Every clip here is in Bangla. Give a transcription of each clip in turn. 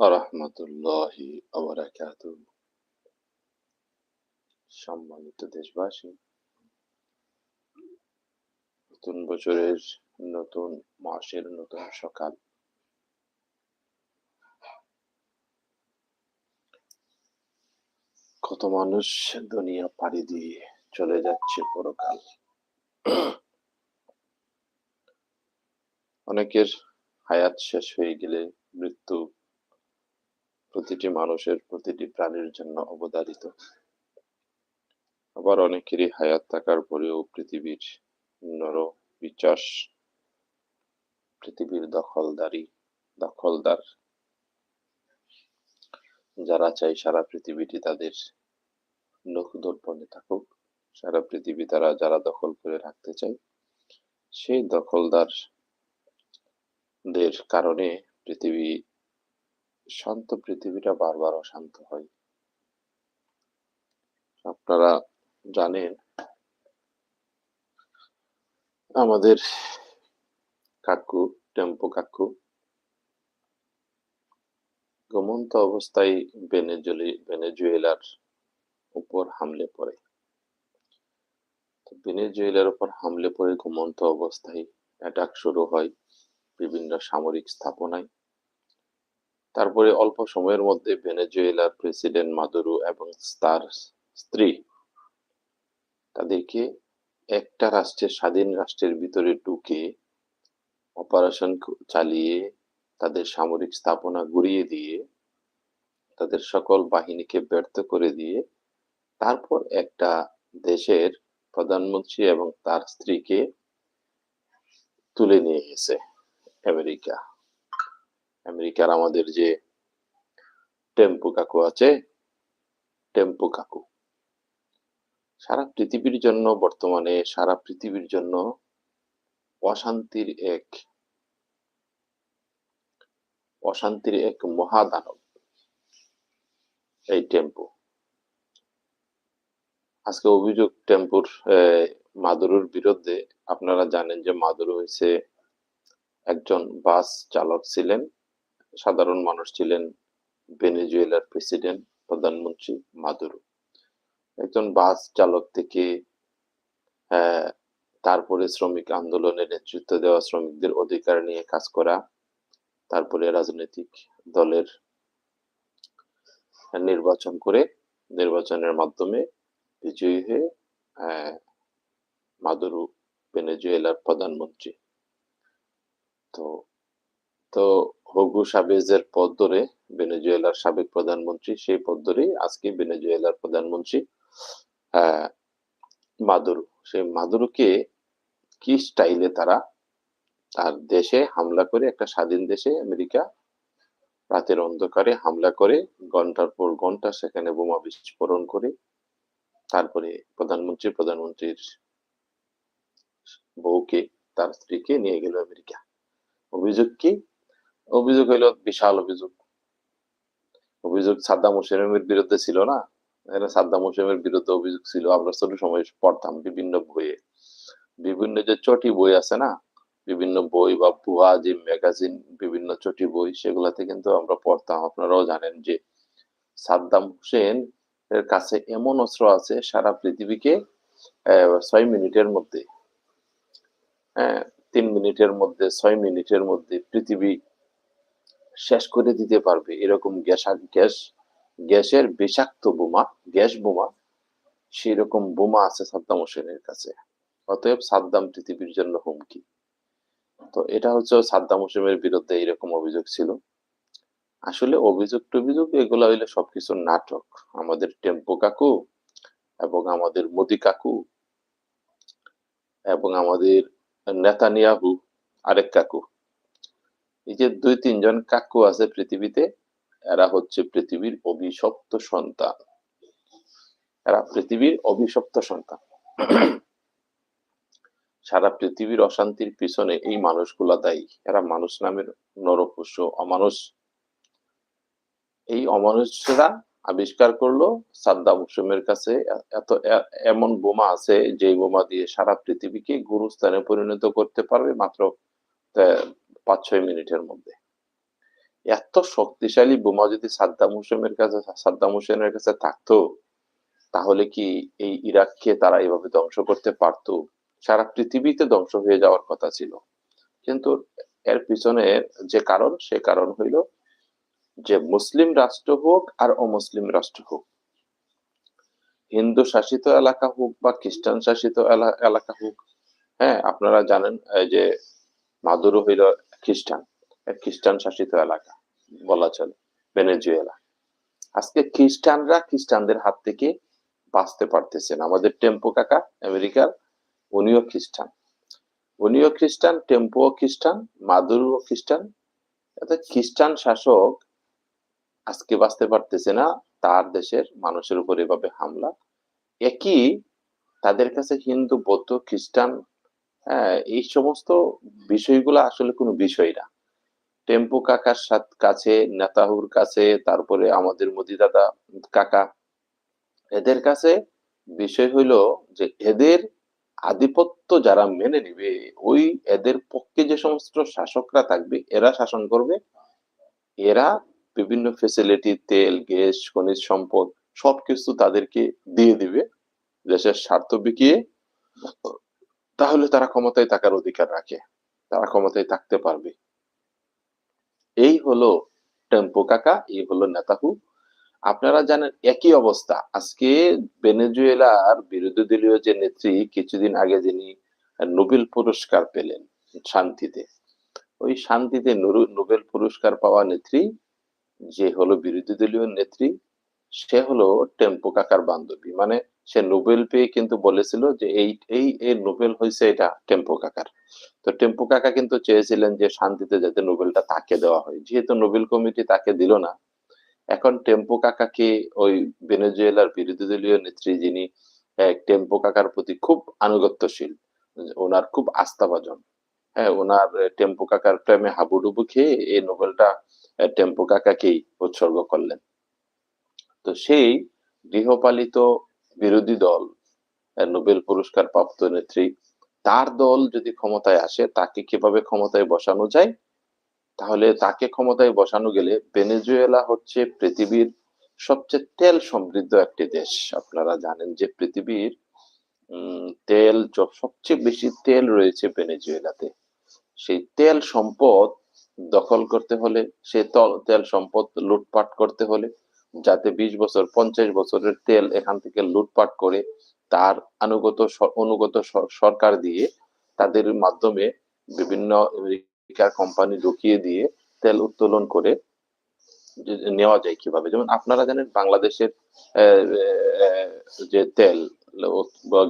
রহমতুল্লাহি সম্মানিত দেশবাসী নতুন বছরের নতুন মাসের নতুন সকাল কত মানুষ দুনিয়া পাড়ি দিয়ে চলে যাচ্ছে পরকাল অনেকের হায়াত শেষ হয়ে গেলে মৃত্যু প্রতিটি মানুষের প্রতিটি প্রাণীর জন্য অবদারিত। আবার অনেকেরই হায়াত থাকার পরেও পৃথিবীর নর বিচাস, পৃথিবীর দখলদারি, দখলদার, যারা চাই সারা পৃথিবীটি তাদের নখদর্পণে থাকুক, সারা পৃথিবী তারা যারা দখল করে রাখতে চায়, সেই দখলদার দের কারণে পৃথিবী শান্ত পৃথিবীটা বারবার অশান্ত হয়। আপনারা জানেন, আমাদের কাকু, টেম্পো কাকু ঘুমন্ত অবস্থায় বেনেজুলি বেনেজুয়েলার উপর হামলে পড়ে। বেনেজুয়েলার উপর হামলে পড়ে ঘুমন্ত অবস্থায় অ্যাটাক শুরু হয় বিভিন্ন সামরিক স্থাপনায়। তারপরে অল্প সময়ের মধ্যে ভেনেজুয়েলার প্রেসিডেন্ট মাদুরো এবং তার স্ত্রী তাদেরকে একটা রাষ্ট্রের, স্বাধীন রাষ্ট্রের ভিতরে ঢুকে অপারেশন চালিয়ে তাদের সামরিক স্থাপনা গুড়িয়ে দিয়ে তাদের সকল বাহিনীকে ব্যর্থ করে দিয়ে তারপর একটা দেশের প্রধানমন্ত্রী এবং তার স্ত্রীকে তুলে নিয়ে গেছে আমেরিকা। আমেরিকার আমাদের যে টেম্পু কাকু আছে, টেম্পু কাকু। সারা পৃথিবীর জন্য, বর্তমানে সারা পৃথিবীর জন্য অশান্তির এক অশান্তির এক মহাদানব এই টেম্পু। আজকে অভিযোগ টেম্পুর মাদুরুর বিরুদ্ধে আপনারা জানেন যে মাদুরু হয়েছে একজন বাস চালক ছিলেন। সাধারণ মানুষ ছিলেন ভেনেজুয়েলার প্রেসিডেন্ট প্রধানমন্ত্রী মাদুরো। একজন বাস চালক থেকে তারপরে শ্রমিক আন্দোলনের নেতৃত্ব দেওয়া শ্রমিকদের অধিকার নিয়ে কাজ করা, তারপরে রাজনৈতিক দলের নির্বাচন করে নির্বাচনের মাধ্যমে বিজয়ী হয়ে, মাদুরু ভেনেজুয়েলার প্রধানমন্ত্রী। তো তো হগু সাবেজের পদ ধরে ভেনেজুয়েলার সাবেক প্রধানমন্ত্রী, সেই পদ ধরেই আজকে ভেনেজুয়েলার প্রধানমন্ত্রী মাদুরু। সেই মাদুরুকে কি স্টাইলে তারা তার দেশে হামলা করে, একটা স্বাধীন দেশে আমেরিকা রাতের অন্ধকারে হামলা করে, ঘণ্টার পর ঘণ্টা সেখানে বোমা বিস্ফোরণ করে, তারপরে প্রধানমন্ত্রী, প্রধানমন্ত্রীর বউকে, তার স্ত্রীকে নিয়ে গেল আমেরিকা। অভিযোগ কি? অভিযোগ হইল, বিশাল অভিযোগ। অভিযোগ সাদ্দাম হোসেনের বিরুদ্ধে ছিল না? এখানে সাদ্দাম হোসেনের বিরুদ্ধে অভিযোগ ছিল। আমরা ছোট সময় পড়তাম বিভিন্ন বইয়ে। বিভিন্ন যে চটি বই আছে না? বিভিন্ন বই বা ভুয়া যে ম্যাগাজিন, বিভিন্ন চটি বই, সেগুলাতে কিন্তু আমরা পড়তাম। আপনারাও জানেন যে সাদ্দাম হোসেন এর কাছে এমন অস্ত্র আছে সারা পৃথিবীকে ছয় মিনিটের মধ্যে হ্যাঁ তিন মিনিটের মধ্যে, ছয় মিনিটের মধ্যে পৃথিবী শেষ করে দিতে পারবে। এরকম গ্যাস গ্যাস, গ্যাসের বিষাক্ত বোমা, গ্যাস বোমা সেই রকম বোমা আছে সাদ্দাম হোসেনের কাছে। অতএব সাদ্দাম পৃথিবীর জন্য হুমকি। তো এটা হচ্ছে সাদ্দাম হোসেনের বিরুদ্ধে এরকম অভিযোগ ছিল। আসলে অভিযোগ টভিযোগ এগুলো হইলে সবকিছু নাটক। আমাদের টেম্পো কাকু এবং আমাদের মোদি কাকু এবং আমাদের নেতানিয়াহু আরেক কাকু। এই যে দুই, তিনজন কাকু আছে পৃথিবীতে, এরা হচ্ছে পৃথিবীর অভিশপ্ত সন্তান। এরা পৃথিবীর অভিশপ্ত সন্তান। সারা পৃথিবীর অশান্তির পিছনে এই মানুষগুলা দায়ী। এরা মানুষ নামের নরপুষ্য অমানুষ। এই অমানুষরা আবিষ্কার করল সাদ্দাম হুসেমের কাছে এত এমন বোমা আছে যে বোমা দিয়ে সারা পৃথিবীকে গুরুস্থানে পরিণত করতে পারবে। মাত্র পাঁচ ছয় মিনিটের মধ্যে। এত শক্তিশালী বোমা যদি সাদ্দাম হোসেনের কাছে, সাদ্দাম হোসেনের কাছে থাকতো, তাহলে কি এই ইরাককে তারা এভাবে ধ্বংস করতে পারতো? সারা পৃথিবীতে ধ্বংস হয়ে যাওয়ার কথা ছিল। কিন্তু এর পিছনে যে কারণ, সে কারণ হইল যে মুসলিম রাষ্ট্র হোক আর অমুসলিম রাষ্ট্র হোক। হিন্দু শাসিত এলাকা হোক বা খ্রিস্টান শাসিত এলা- এলাকা হোক হ্যাঁ আপনারা জানেন যে মাদুরো হইল খ্রিস্টান খ্রিস্টান শাসিত এলাকা, বলা চলে, ভেনেজুয়েলা। আজকে খ্রিস্টানরা খ্রিস্টানদের হাত থেকে বাঁচতে পারতেছেন। আমাদের টেম্পো কাকা, আমেরিকার, উনিও খ্রিস্টান। উনিও খ্রিস্টান টেম্পো খ্রিস্টান মাদুরো খ্রিস্টান। খ্রিস্টান শাসক আজকে বাঁচতে পারতেছে না, তার দেশের মানুষের উপর এভাবে হামলা। একই তাদের কাছে হিন্দু, বৌদ্ধ, খ্রিস্টান এই সমস্ত বিষয়গুলো আসলে কোনো বিষয় না। টেম্পু কাকার সাথ কাছে, নেতাহুর কাছে, তারপরে আমাদের মোদি দাদা কাকা, এদের কাছে বিষয় হইল যে এদের আধিপত্য যারা মেনে নিবে, ওই এদের পক্ষে যে সমস্ত শাসকরা থাকবে, এরা শাসন করবে। এরা বিভিন্ন ফেসিলিটি তেল, গ্যাস, খনিজ সম্পদ সবকিছু তাদেরকে দিয়ে দিবে। দেশের স্বার্থ বিকিয়ে তাহলে তারা ক্ষমতায় থাকার অধিকার রাখে। তারা ক্ষমতায় থাকতে পারবে। এই হলো টেম্পো কাকা, এই হলো নেতাহু। আপনারা জানেন একই অবস্থা। আজকে ভেনেজুয়েলার বিরোধী দলীয় যে নেত্রী, কিছুদিন আগে যিনি নোবেল পুরস্কার পেলেন শান্তিতে, ওই শান্তিতে নোবেল পুরস্কার পাওয়া নেত্রী যে হলো বিরোধী দলীয় নেত্রী সে হলো টেম্পো কাকার বান্ধবী। মানে সে নোবেল পেয়ে কিন্তু বলেছিল যে এই এই এই নোবেল হয়েছে এটা টেম্পো কাকার। তো টেম্পো কাকা কিন্তু চেয়েছিলেন যে শান্তিতে যাতে নোবেলটা তাকে দেওয়া হয়। যেহেতু নোবেল কমিটি তাকে দিল না, এখন টেম্পো কাকাকে ওই ভেনেজুয়েলার বিরোধী দলীয় নেত্রী যিনি টেম্পো কাকার প্রতি খুব আনুগত্যশীল, ওনার খুব আস্থাভাজন। হ্যাঁ ওনার টেম্পো কাকার প্রেমে হাবুডুবু খেয়ে এই নোবেলটা টেম্পো কাকাকেই উৎসর্গ করলেন। তো সেই গৃহপালিত বিরোধী দল নোবেল পুরস্কার প্রাপ্ত নেত্রী, তার দল যদি ক্ষমতায় আসে, তাকে কীভাবে ক্ষমতায় বসানো যায়? তাহলে তাকে ক্ষমতায় বসানো গেলে ভেনেজুয়েলা হচ্ছে পৃথিবীর সবচেয়ে তেল সমৃদ্ধ একটি দেশ। আপনারা জানেন যে পৃথিবীর তেল সবচেয়ে বেশি তেল রয়েছে ভেনেজুয়েলাতে। সেই তেল সম্পদ দখল করতে হলে সেই তেল সম্পদ লুটপাট করতে হলে যাতে বিশ বছর, পঞ্চাশ বছরের তেল এখান থেকে লুটপাট করে তার আনুগত স- অনুগত সরকার দিয়ে তাদের মাধ্যমে বিভিন্ন আমেরিকার কোম্পানি ঢুকিয়ে দিয়ে তেল উত্তোলন করে নেওয়া যায় কীভাবে। যেমন আপনারা জানেন বাংলাদেশের যে তেল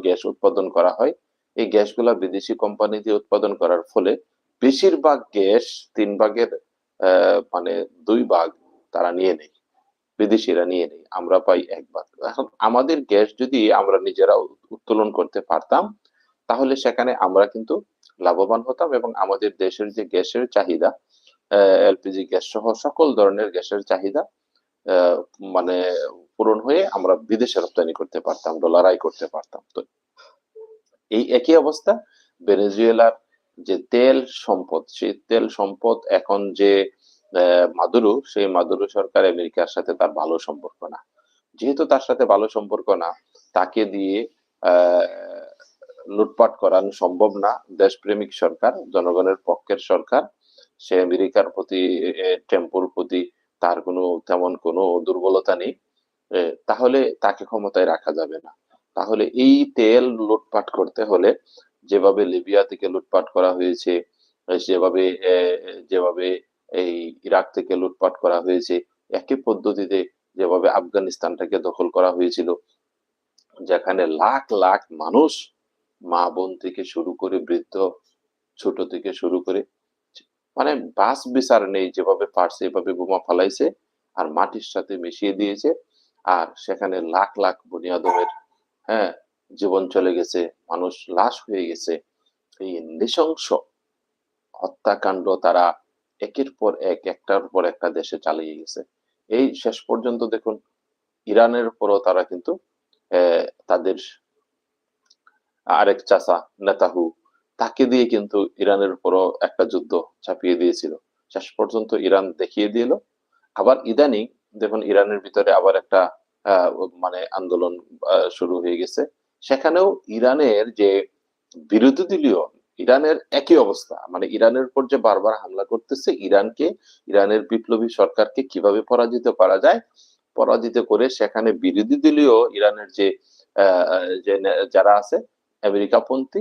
গ্যাস উৎপাদন করা হয়, এই গ্যাসগুলা বিদেশি কোম্পানি দিয়ে উৎপাদন করার ফলে বেশিরভাগ গ্যাস তিন ভাগের মানে দুই ভাগ তারা নিয়ে নেয়। বিদেশিরা নিয়ে নেয় আমরা পাই এক ভাগ এখন আমাদের গ্যাস যদি আমরা নিজেরা উত্তোলন করতে পারতাম, তাহলে সেখানে আমরা কিন্তু লাভবান হতাম এবং আমাদের দেশের যে গ্যাসের চাহিদা এলপিজি গ্যাস সহ সকল ধরনের গ্যাসের চাহিদা মানে পূরণ হয়ে আমরা বিদেশে রপ্তানি করতে পারতাম, ডলার আয় করতে পারতাম। তো এই একই অবস্থা, ভেনেজুয়েলার যে তেল সম্পদ, সেই তেল সম্পদ এখন যে মাদুরো, সেই মাদুরো সরকার আমেরিকার সাথে তার ভালো সম্পর্ক না। যেহেতু তার সাথে ভালো সম্পর্ক না, তাকে দিয়ে লুটপাট করানো সম্ভব না। দেশপ্রেমিক সরকার, জনগণের পক্ষের সরকার, সে আমেরিকার প্রতি টেম্পোর প্রতি তার কোনো, তেমন কোনো দুর্বলতা নেই। তাহলে তাকে ক্ষমতায় রাখা যাবে না। তাহলে এই তেল লুটপাট করতে হলে, যেভাবে লিবিয়া থেকে লুটপাট করা হয়েছে যেভাবে যেভাবে এই ইরাক থেকে লুটপাট করা হয়েছে। একই পদ্ধতিতে যেভাবে আফগানিস্তানটাকে দখল করা হয়েছিল, যেখানে লাখ লাখ মানুষ মা বোন থেকে শুরু করে বৃদ্ধ, ছোট থেকে শুরু করে মানে বাস বিচার নেই যেভাবে পারছে, এভাবে বোমা ফালাইছে আর মাটির সাথে মিশিয়ে দিয়েছে। আর সেখানে লাখ লাখ বুনিয়াদমের হ্যাঁ জীবন চলে গেছে, মানুষ লাশ হয়ে গেছে। এই নৃশংস হত্যাকাণ্ড তারা একের পর এক, একটার পর একটা দেশে চালিয়ে গেছে। এই শেষ পর্যন্ত দেখুন, ইরানের উপরও তারা কিন্তু তাদের আরেক চাচা নেতাহু, তাকে দিয়ে কিন্তু ইরানের উপরও একটা যুদ্ধ চাপিয়ে দিয়েছিল। শেষ পর্যন্ত ইরান দেখিয়ে দিল। আবার ইদানিং দেখুন, ইরানের ভিতরে আবার একটা মানে আন্দোলন শুরু হয়ে গেছে। সেখানেও ইরানের যে বিরোধী দলীয় ইরানের একই অবস্থা। মানে ইরানের উপর যে বারবার হামলা করতেছে, ইরানকে, ইরানের বিপ্লবী সরকারকে কীভাবে পরাজিত করা যায়? পরাজিত করে সেখানে বিরোধী দলীয় ইরানের যে যারা আছে, আমেরিকাপন্থী,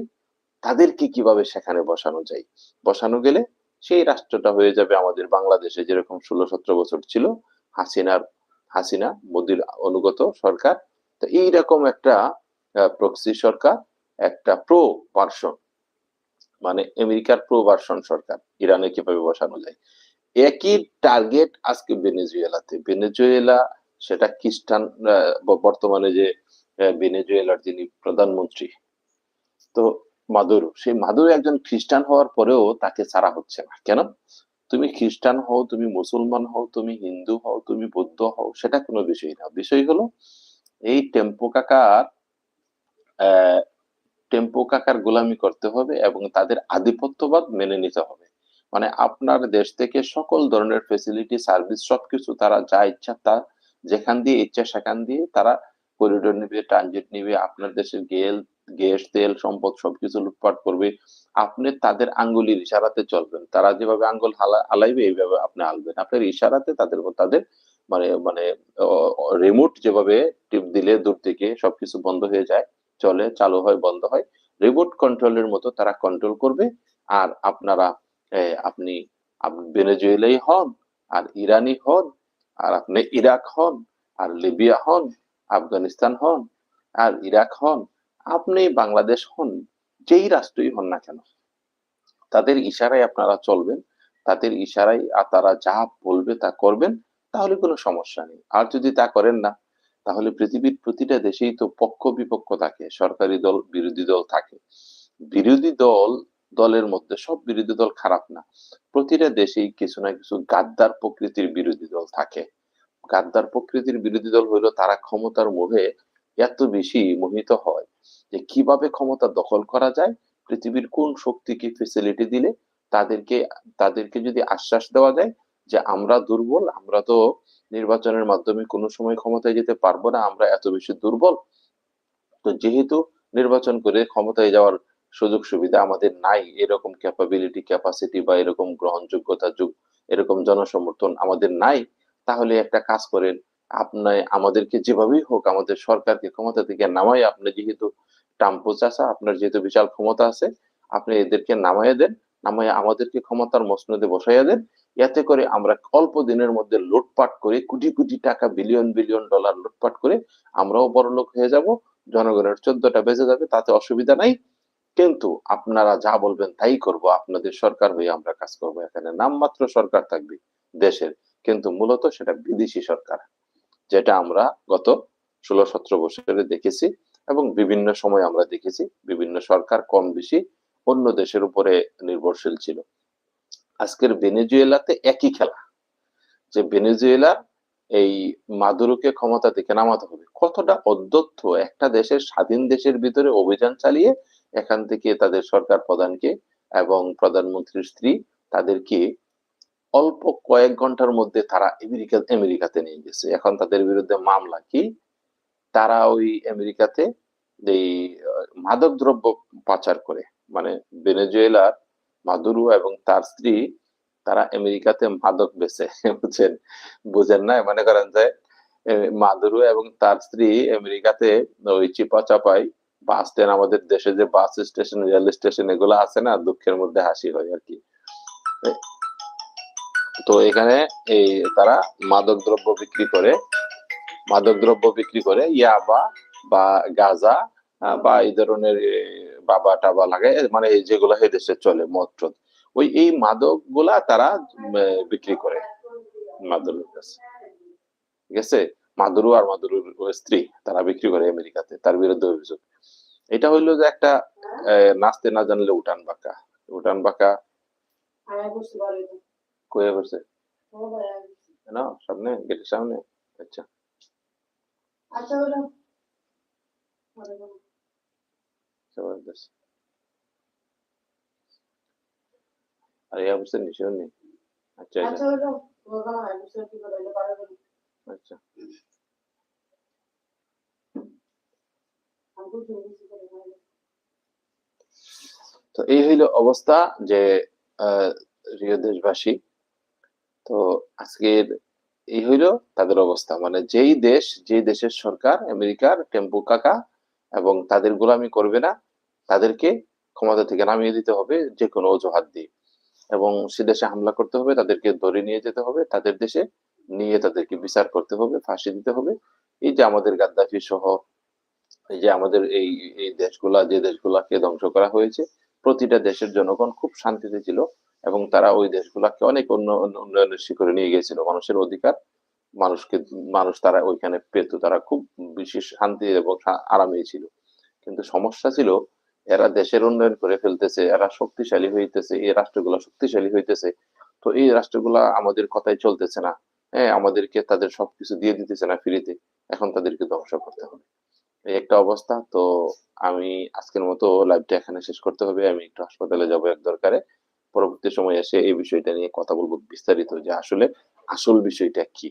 তাদেরকে কীভাবে সেখানে বসানো যায়? বসানো গেলে সেই রাষ্ট্রটা হয়ে যাবে আমাদের বাংলাদেশে, যেরকম ষোলো সতেরো বছর ছিল হাসিনার, হাসিনা, মোদির অনুগত সরকার। তো এইরকম একটা প্রক্সি সরকার, একটা প্রো ভার্সন মানে আমেরিকার প্রো ভার্সন সরকার, ইরানে কীভাবে বসানো যায়। একই টার্গেট আজকে ভেনেজুয়েলাতে। ভেনেজুয়েলা, সেটা খ্রিস্টান বর্তমানে যে ভেনেজুয়েলার যিনি প্রধানমন্ত্রী, তো মাদুরো, সেই মাদুরো একজন খ্রিস্টান হওয়ার পরেও তাকে ছাড়া হচ্ছে না। কেন? তুমি খ্রিস্টান হও, তুমি মুসলমান হও, তুমি হিন্দু হও, তুমি বৌদ্ধ হও, সেটা কোনো বিষয় না। বিষয় হলো, এই টেম্পো কাকার টেম্পো কাকার গোলামি করতে হবে এবং তাদের আধিপত্যবাদ মেনে নিতে হবে। মানে আপনার দেশ থেকে সকল ধরনের ফেসিলিটি সার্ভিস সবকিছু তারা যা ইচ্ছা তা যেখান দিয়ে ইচ্ছা সেখান দিয়ে তারা করিডোর নিবে ট্রানজিট নিবে, আপনার দেশের গেল, গ্যাস, তেল, সম্পদ সবকিছু লুটপাট করবে। আপনি তাদের আঙ্গুলির ইশারাতে চলবেন। তারা যেভাবে আঙ্গুল হালা, হালাইবে এইভাবে আপনি হালবেন। আপনার ইশারাতে তাদের তাদের মানে মানে রিমোট যেভাবে টিপ দিলে দূর থেকে সবকিছু বন্ধ হয়ে যায় চলে, চালু হয়, বন্ধ হয় রিমোট কন্ট্রোলের মতো তারা কন্ট্রোল করবে। আর আপনারা আপনি ভেনেজুয়েলাই হন, আর ইরানি হন, আর আপনি ইরাক হন, আর লিবিয়া হন, আফগানিস্তান হন, আর ইরাক হন, আপনি বাংলাদেশ হন, যেই রাষ্ট্রই হন না কেন, তাদের ইশারায় আপনারা চলবেন, তাদের ইশারায় তারা যা বলবে তা করবেন, তাহলে কোনো সমস্যা নেই। আর যদি তা করেন না তাহলে পৃথিবীর প্রতিটা দেশেই তো পক্ষ বিপক্ষ থাকে, সরকারি দল, বিরোধী দল থাকে। বিরোধী দল, দলের মধ্যে সব বিরোধী দল খারাপ না। প্রতিটা দেশেই কিছু না কিছু গাদ্দার প্রকৃতির বিরোধী দল থাকে। গাদ্দার প্রকৃতির বিরোধী দল হইল তারা ক্ষমতার মোহে এত বেশি মোহিত হয় যে কীভাবে ক্ষমতা দখল করা যায়, পৃথিবীর কোন শক্তিকে ফেসিলিটি দিলে তাদেরকে তাদেরকে যদি আশ্বাস দেওয়া যায় যে আমরা দুর্বল, আমরা তো নির্বাচনের মাধ্যমে কোনো সময় ক্ষমতায় যেতে পারব না, আমরা এত বেশি দুর্বল। তো যেহেতু নির্বাচন করে ক্ষমতায় যাওয়ার সুযোগ সুবিধা আমাদের নাই, এরকম ক্যাপাবিলিটি ক্যাপাসিটি বা এরকম গ্রহণযোগ্যতা যুগ, এরকম জনসমর্থন আমাদের নাই, তাহলে একটা কাজ করেন, আপনার, আমাদেরকে যেভাবেই হোক, আমাদের সরকারকে ক্ষমতা থেকে নামাই আপনি যেহেতু টাম্পো চাষা আপনার যেহেতু বিশাল ক্ষমতা আছে, আপনি এদেরকে নামাইয়া দেন নামাইয়া আমাদেরকে ক্ষমতার মসনদে বসাইয়া দেন। এতে করে আমরা অল্প দিনের মধ্যে লুটপাট করে কোটি কোটি টাকা, বিলিয়ন বিলিয়ন ডলার লুটপাট করে আমরাও বড়লোক হয়ে যাব। জনগণের চোদ্দটা বেঁচে যাবে, তাতে অসুবিধা নাই। কিন্তু আপনারা যা বলবেন তাই করব। আপনাদের সরকার হয়ে আমরা কাজ করব। এখানে নামমাত্র সরকার থাকবে দেশের। কিন্তু মূলত সেটা বিদেশি সরকার, যেটা আমরা গত ষোলো সতেরো বছরে দেখেছি এবং বিভিন্ন সময় আমরা দেখেছি বিভিন্ন সরকার কম বেশি অন্য দেশের উপরে নির্ভরশীল ছিল। আজকের ভেনেজুয়েলাতে একই খেলা। যে ভেনেজুয়েলা এই মাদুরোকে ক্ষমতা থেকে নামাতে হবে। কতটা অধ্যত্ত একটা দেশের স্বাধীন দেশের ভিতরে অভিযান চালিয়ে এখান থেকে তাদের সরকার প্রধানকে এবং প্রধানমন্ত্রীর স্ত্রী তাদেরকে অল্প কয়েক ঘণ্টার মধ্যে তারা আমেরিকা, আমেরিকাতে নিয়ে গেছে। এখন তাদের বিরুদ্ধে মামলা কি? তারা ওই আমেরিকাতে এই মাদক দ্রব্য পাচার করে। মানে ভেনেজুয়েলার মাদুরো এবং তার স্ত্রী, তারা আমেরিকাতে মাদক বেচে, বুঝছেন? বুঝেন না মনে করেন যে মাদুরো এবং তার স্ত্রী আমেরিকাতে ওই চিপা চাপাই বাস স্ট্যান্ড আমাদের দেশে যে বাস স্টেশন রেল স্টেশন এগুলো আছে না, দুঃখের মধ্যে হাসি হয় আর কি। তো এখানে এই তারা মাদক দ্রব্য বিক্রি করে, মাদক দ্রব্য বিক্রি করে ইয়াবা বা গাজা বা এই ধরনের বাবা টাবা লাগে মানে এই যেগুলো এই দেশে চলে মদ টদ। ওই এই মাদকগুলা তারা বিক্রি করে মাদুরোর কাছে। ঠিক আছে? মাদুরু আর মাদুরুর স্ত্রী তারা বিক্রি করে আমেরিকাতে তার বিরুদ্ধে অভিযোগ। এটা হইল যে একটা আহ, নাচতে না জানলে উঠান বাঁকা। উঠান বাঁকা কয়ে। না সামনে? গেটের সামনে? আচ্ছা। আচ্ছা জবরদস্ত আর ইয়া বসে নিচেও নেই আচ্ছা আচ্ছা তো এই হইল অবস্থা যে আহ, রিও দেশবাসী। তো আজকের এই হইল তাদের অবস্থা। মানে যেই দেশ যেই দেশের সরকার আমেরিকার টেম্পু কাকা এবং তাদের গোলামি করবে না তাদেরকে ক্ষমতা থেকে নামিয়ে দিতে হবে যে কোনো অজুহাত দিয়ে। এবং সে দেশে হামলা করতে হবে, তাদেরকে ধরে নিয়ে যেতে হবে, তাদের দেশে নিয়ে তাদেরকে বিচার করতে হবে, ফাঁসি দিতে হবে। এই যে আমাদের গাদ্দাফি সহ, এই যে আমাদের এই এই দেশগুলা, যে দেশগুলাকে ধ্বংস করা হয়েছে, প্রতিটা দেশের জনগণ খুব শান্তিতে ছিল এবং তারা ওই দেশগুলাকে অনেক উন্ন- উন্নয়নের শিখরে নিয়ে গিয়েছিল। মানুষের অধিকার, মানুষকে, মানুষ তারা ওইখানে পেত, তারা খুব বিশেষ শান্তি এবং আরামে ছিল। কিন্তু সমস্যা ছিল এরা দেশের উন্নয়ন করে ফেলতেছে, এরা শক্তিশালী হইতেছে, এই রাষ্ট্রগুলা শক্তিশালী হইতেছে। তো এই রাষ্ট্রগুলা আমাদের কথাই চলতেছে না। হ্যাঁ আমাদেরকে তাদের সবকিছু দিয়ে দিতেছে না ফ্রিতে। এখন তাদেরকে ধ্বংস করতে হবে। এই একটা অবস্থা। তো আমি আজকের মতো লাইভটা এখানে শেষ করতে হবে। আমি একটু হাসপাতালে যাব এক দরকারে। পরবর্তী সময় এসে এই বিষয়টা নিয়ে কথা বলব বিস্তারিত যে আসলে আসল বিষয়টা কি।